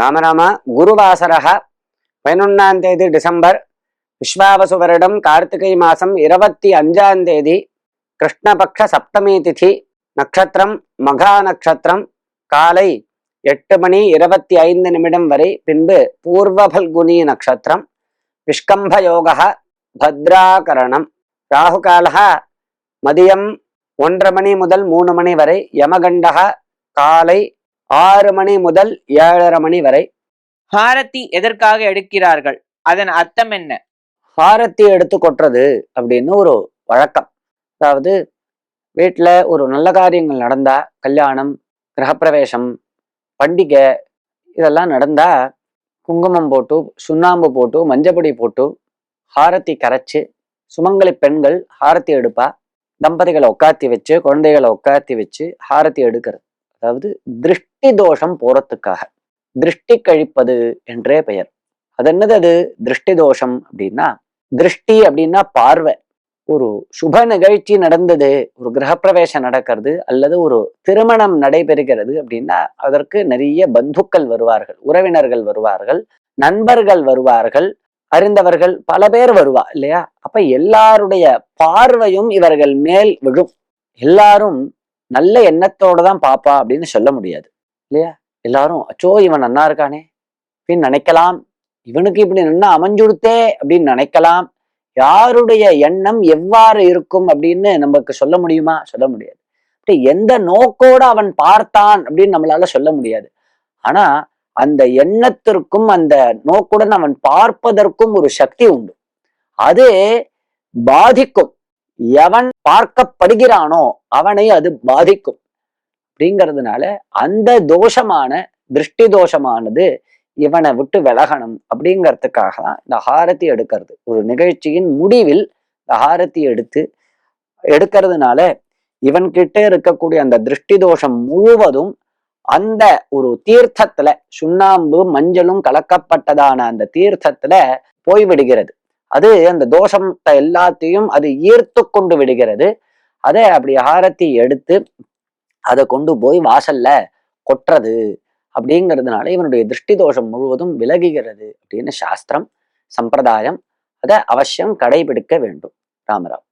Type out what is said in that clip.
ராமராமா குருவாசரக பதினொன்னாம் தேதி டிசம்பர் விஸ்வாவசு வருடம் கார்த்திகை மாசம் இருபத்தி அஞ்சாம் தேதி கிருஷ்ணபக்ஷ சப்தமி திதி நட்சத்திரம் மகா நட்சத்திரம் காலை எட்டு மணி இருபத்தி ஐந்து நிமிடம் வரை பின்பு பூர்வபல்குனி நட்சத்திரம் விஷ்கம்ப யோக பத்ராகரணம். ராகுகாலக மதியம் ஒன்றரை மணி முதல் மூணு மணி வரை யமகண்டக காலை ஆறு மணி முதல் ஏழரை மணி வரை. ஹாரத்தி எதற்காக எடுக்கிறார்கள்? அதன் அர்த்தம் என்ன? ஹாரத்தி எடுத்து கொட்டுறது அப்படின்னு ஒரு வழக்கம். அதாவது வீட்டில் ஒரு நல்ல காரியங்கள் நடந்தா கல்யாணம் கிரகப்பிரவேசம் பண்டிகை இதெல்லாம் நடந்தா குங்குமம் போட்டு சுண்ணாம்பு போட்டு மஞ்சப்பொடி போட்டு ஹாரத்தி கரைச்சு சுமங்கலி பெண்கள் ஹாரத்தி எடுப்பா. தம்பதிகளை உட்காத்தி வச்சு குழந்தைகளை உட்காத்தி வச்சு ஹாரத்தி எடுக்கிறது. அதாவது திருஷ்டி திருஷ்டி தோஷம் போறதுக்காக. திருஷ்டி கழிப்பது என்றே பெயர். அது என்னது அது? திருஷ்டி தோஷம் அப்படின்னா திருஷ்டி அப்படின்னா பார்வை. ஒரு சுப நிகழ்ச்சி நடந்தது ஒரு கிரகப்பிரவேசம் நடக்கிறது அல்லது ஒரு திருமணம் நடைபெறுகிறது அப்படின்னா அதற்கு நிறைய பந்துக்கள் வருவார்கள் உறவினர்கள் வருவார்கள் நண்பர்கள் வருவார்கள் அறிந்தவர்கள் பல பேர் வருவா இல்லையா? அப்ப எல்லாருடைய பார்வையும் இவர்கள் மேல் விழும். எல்லாரும் நல்ல எண்ணத்தோட தான் பாப்பா அப்படின்னு சொல்ல முடியாது. இல்லையா? எல்லாரும் அச்சோ இவன் நன்னா இருக்கானே. அப்படின்னு நினைக்கலாம். இவனுக்கு இப்படி நன்னா அமைஞ்சுடுத்தே அப்படின்னு நினைக்கலாம். யாருடைய எண்ணம் எவ்வாறு இருக்கும் அப்படின்னு நமக்கு சொல்ல முடியுமா? சொல்ல முடியாது. எந்த நோக்கோட அவன் பார்த்தான் அப்படின்னு நம்மளால சொல்ல முடியாது. ஆனா அந்த எண்ணத்திற்கும் அந்த நோக்குடன் அவன் பார்ப்பதற்கும் ஒரு சக்தி உண்டு. அது பாதிக்கும். எவன் பார்க்கப்படுகிறானோ அவனை அது பாதிக்கும். அப்படிங்கிறதுனால அந்த தோஷமான திருஷ்டி தோஷமானது இவனை விட்டு விலகணும் அப்படிங்கிறதுக்காக தான் இந்த ஹாரத்தி எடுக்கிறது. ஒரு நிகழ்ச்சியின் முடிவில் இந்த ஹாரத்தி எடுத்து எடுக்கிறதுனால இவன்கிட்ட இருக்கக்கூடிய அந்த திருஷ்டி தோஷம் முழுவதும் அந்த ஒரு தீர்த்தத்துல சுண்ணாம்பு மஞ்சளும் கலக்கப்பட்டதான அந்த தீர்த்தத்துல போய் விடுகிறது. அது அந்த தோஷத்தை எல்லாத்தையும் அது ஈர்த்து கொண்டு விடுகிறது. அதை அப்படி ஆரத்தி எடுத்து அதை கொண்டு போய் வாசல்ல கொட்டுறது அப்படிங்கிறதுனால இவனுடைய திருஷ்டி தோஷம் முழுவதும் விலகுகிறது அப்படின்னு சாஸ்திரம் சம்பிரதாயம் அதை அவசியம் கடைபிடிக்க வேண்டும். ராமராவ்.